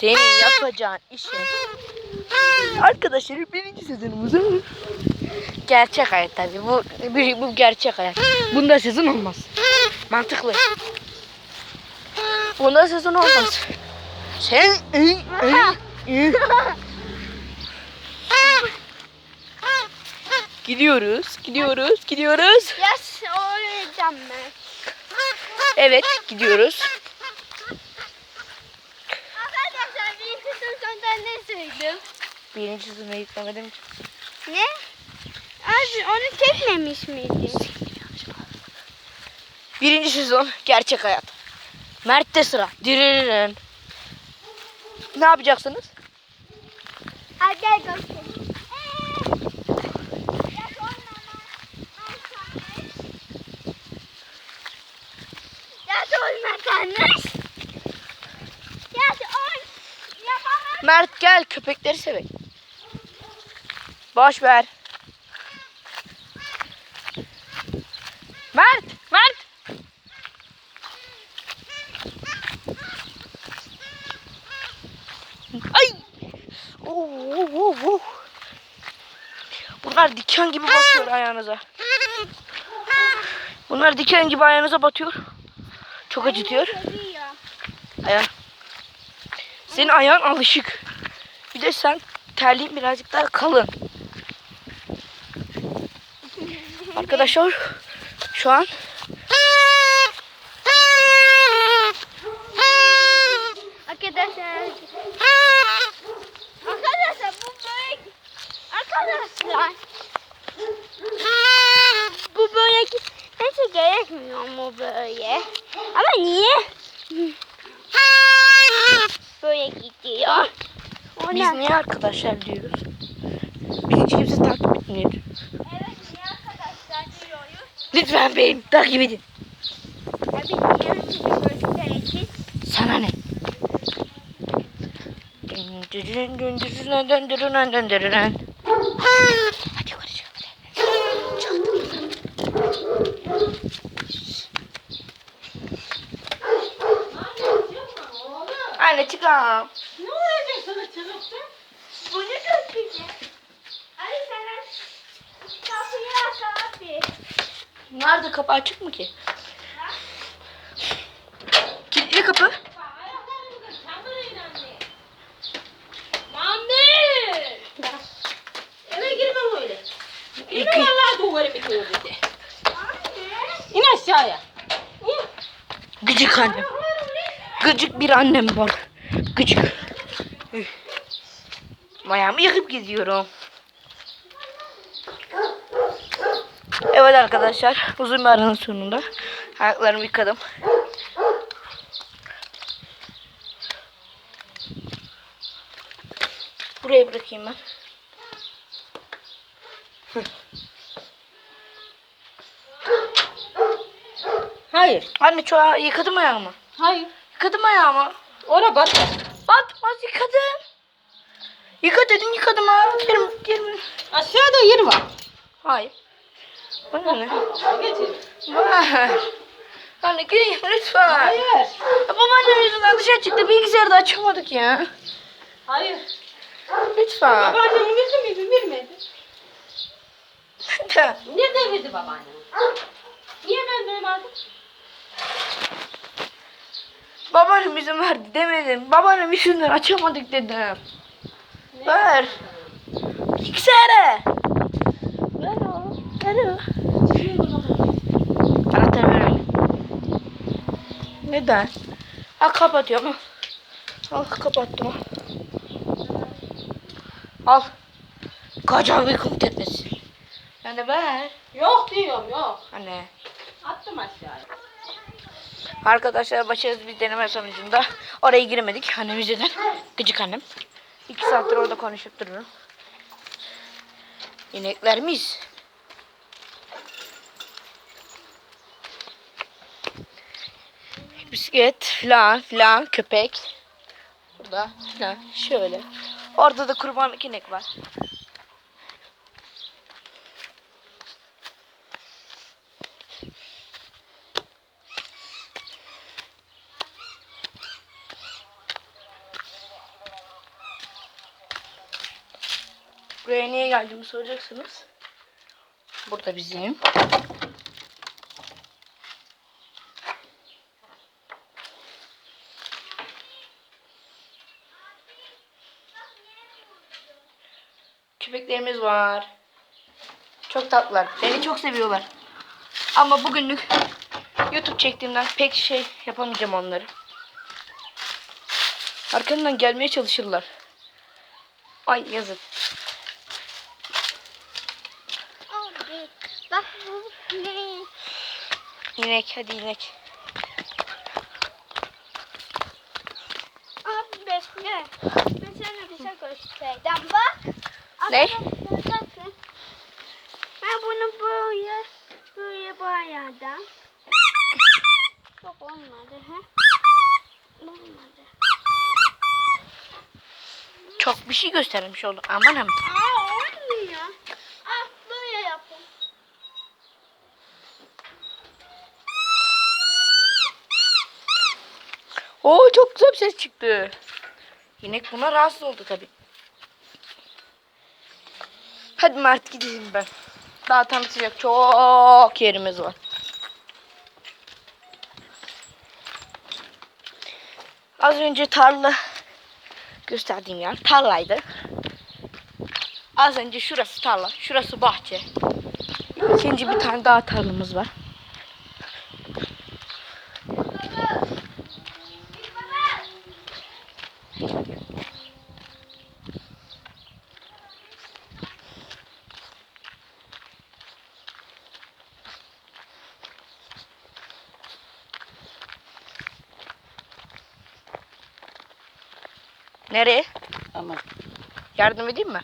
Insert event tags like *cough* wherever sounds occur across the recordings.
Senin yapacağın işin. Arkadaşlar birinci sezonumuzun gerçek hayat tabii. Bu, bu, bu gerçek hayat. Bunda sezon olmaz. Mantıklı. Bunda sezon olmaz. Sen gidiyoruz, gidiyoruz, gidiyoruz. Yaş oynayacağım ben. Evet, gidiyoruz. Arkadaşlar birinci söyledim? Birinci sezona gitmemedim. Ne? Abi onu çekmemiş miydi? Birinci sezon gerçek hayat. Mert'te sıra. Diririn. Ne yapacaksınız? Hadi gel göstereyim. Mert gel köpekleri sevek. Boş ver. Mert, Mert. Ay. Oo, oo, oo, oo. Bunlar diken gibi batıyor ayağınıza. Bunlar diken gibi ayağınıza batıyor. Çok acıtıyor. Seviyor. Senin ayağın alışık. Bir de sen terliğin birazcık daha kalın. Arkadaşlar şu an Arkadaşlar. Arkadaşlar bu Arkadaşlar. Bu böyle gitmesi gerekmiyor mu böyle? Ama niye? Böyle gidiyor. biz Ona- niye arkadaşlar diyoruz? Bizi hiç kimse takip etmiyor. Evet niye arkadaşlar diyoruz? Lütfen beni takip edin. Tabii niye gerekir. Sana ne? Döndürün, döndürün, döndürün, döndürün. Hadi yukarı çık. hadi. Çıktım. Anne çıkalım. Ne olacak sana çıkıp da? Bunu götüreceğim. Ali sana kapıyı aç abi. Nerede kapı açık mı ki? Kilitli kapı. Anne! Eve girmem öyle. İn İki. vallahi bitiyor dedi. Anne. İn aşağıya. İn. Gıcık annem. Gıcık bir annem var. Gıcık. Üf. Ayağımı yakıp gidiyorum. Evet arkadaşlar uzun bir aranın sonunda ayaklarımı yıkadım. Buraya bırakayım ben. Hayır. Anne çoğu yıkadım ayağımı. Hayır. Yıkadım ayağımı. Ora bat. Batmaz yıkadım. Yıka dedin yıkadım ha. Gelin gelin. Aşağıda yer var. Hayır. Bana ne? Var. Anne gelin lütfen. Hayır. Ya Babaannem yüzünden dışarı çıktı. Bilgisayarı da açamadık ya. Hayır. Lütfen. Babaannem verdi mi? Vermedi. Lütfen. Nerede verdi babaannem? Niye ben vermedim? Babaannem izin verdi demedim. Babaannem yüzünden açamadık dedim. Ver. Bilgisayarı. Ver o. Ver o. Anahtarı ver öyle. Neden? Ha kapatıyorum. Al kapattım. Al. Koca uykum tepesi. Yani ver. Yok diyorum yok. Anne. Attım aşağıya. Arkadaşlar başarısız bir deneme sonucunda oraya giremedik. Annem yüzünden. Gıcık annem. İki saattir orada konuşup dururum. İneklerimiz. bisiklet filan filan köpek. Burada filan şöyle. Orada da kurbanlık inek var. Buraya niye geldiğimi soracaksınız. Burada bizim Köpeklerimiz var. Çok tatlılar. Beni çok seviyorlar. Ama bugünlük YouTube çektiğimden pek şey yapamayacağım onları. Arkamdan gelmeye çalışırlar. Ay yazık. Ne? İnek hadi inek. Abi bekle. Ben sana bir şey göstereceğim. Bak. Ne? Bakın. Ben bunu böyle böyle boyadım. Çok olmadı ha. Olmadı. Çok bir şey göstermiş oldum. Aman aman. Aa olmuyor. Ah böyle yapın. Oo çok güzel bir ses çıktı. İnek buna rahatsız oldu tabi. Hadi Mert gidelim ben. Daha tanıtacak çok yerimiz var. Az önce tarla gösterdiğim yer tarlaydı. Az önce şurası tarla, şurası bahçe. İkinci bir tane daha tarlamız var. Nereye? Ama Yardım edeyim mi?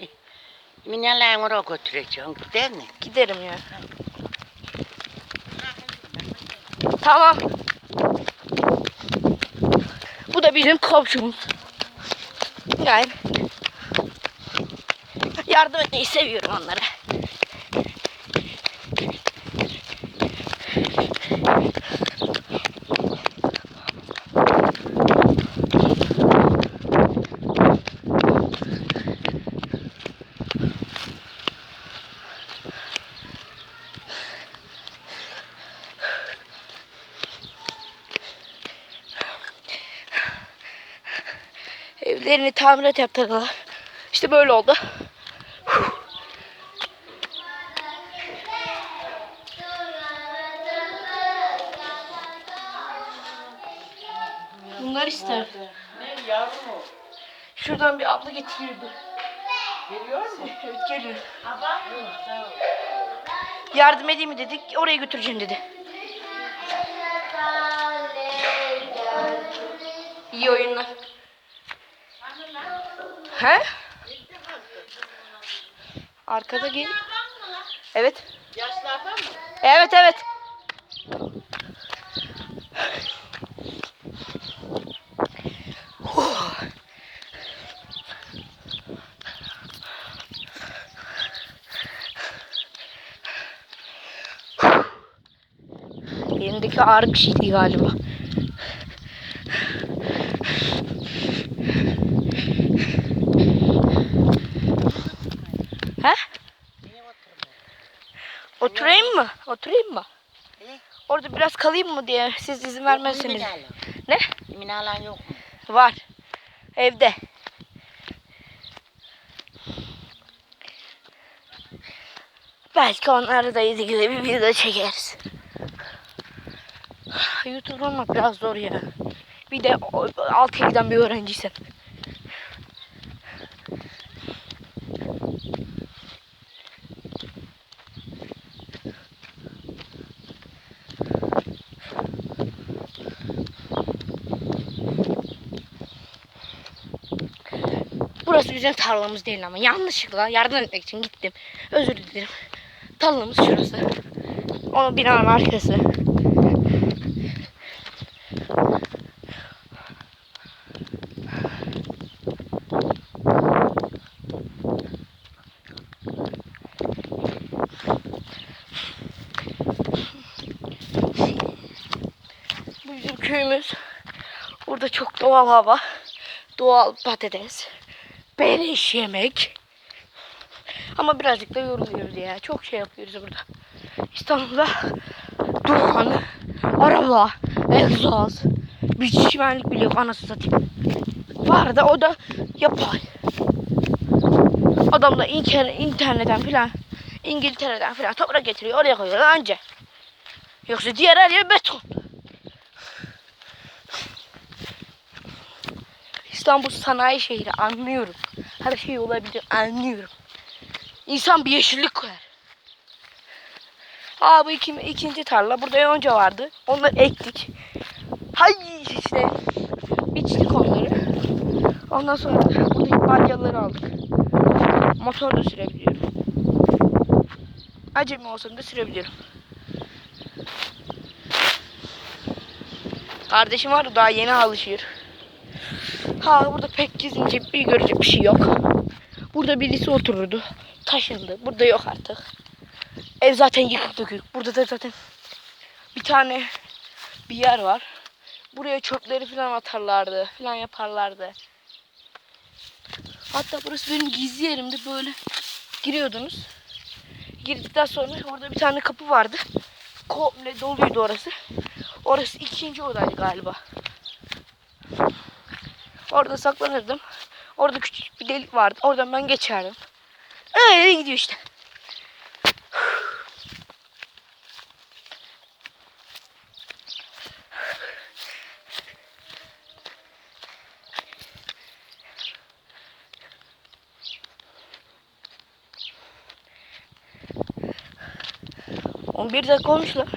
*laughs* minyalayın oraya götüreceğim gider mi? Giderim ya. Tamam. Bu da bizim komşumuz. Yani yardım etmeyi seviyorum onlara. Evlerini tamirat yaptırdılar. İşte böyle oldu. Bunlar ister. Ne yavrum o? Şuradan bir abla getiriyordu. Geliyor mu? Evet geliyor. Abla. Ol. Yardım edeyim mi dedik. Oraya götüreceğim dedi. İyi oyunlar. He? Arkada gel. Evet. Yaşlardan mı? Evet evet. Huh. Elimdeki ağır bir şeydi galiba. He? Niye oturmuyor? Oturayım mı? He? Orada biraz kalayım mı diye siz izin vermezseniz. Minalan. Ne? Minalan yok mu? Var. Evde. Belki onları da ilgili bir video çekeriz. YouTube olmak biraz zor ya. Bir de altıya giden bir öğrenciysen. Burası bizim tarlamız değil ama yanlışlıkla yardım etmek için gittim. Özür dilerim. Tarlamız şurası. Onun binanın arkası. Bu bizim köyümüz. Burada çok doğal hava. Doğal patates. Beleş yemek. Ama birazcık da yoruluyoruz ya. Çok şey yapıyoruz burada. İstanbul'da duman, araba, egzoz, bir çimenlik bile yok anasını satayım. Var da o da yapay. Adam da inter- internetten filan İngiltere'den filan toprak getiriyor oraya koyuyor anca. Yoksa diğer her yer beton. İstanbul sanayi şehri anlıyorum. Her şey olabilir anlıyorum. İnsan bir yeşillik koyar. Aa bu iki, ikinci tarla. Burada yonca vardı. Onları ektik. Hay işte. Biçtik onları. Ondan sonra da buradaki balyaları aldık. Motor da sürebiliyorum. Acemi olsam da sürebiliyorum. Kardeşim var da daha yeni alışıyor. Ha burada pek gezince bir görecek bir şey yok. Burada birisi otururdu. Taşındı. Burada yok artık. Ev zaten yıkık dökük. Burada da zaten bir tane bir yer var. Buraya çöpleri falan atarlardı. Falan yaparlardı. Hatta burası benim gizli yerimdi. Böyle giriyordunuz. Girdikten sonra orada bir tane kapı vardı. Komple doluydu orası. Orası ikinci odaydı galiba. Orada saklanırdım. Orada küçük bir delik vardı. Oradan ben geçerdim. Öyle gidiyor işte. On bir dakika olmuş lan.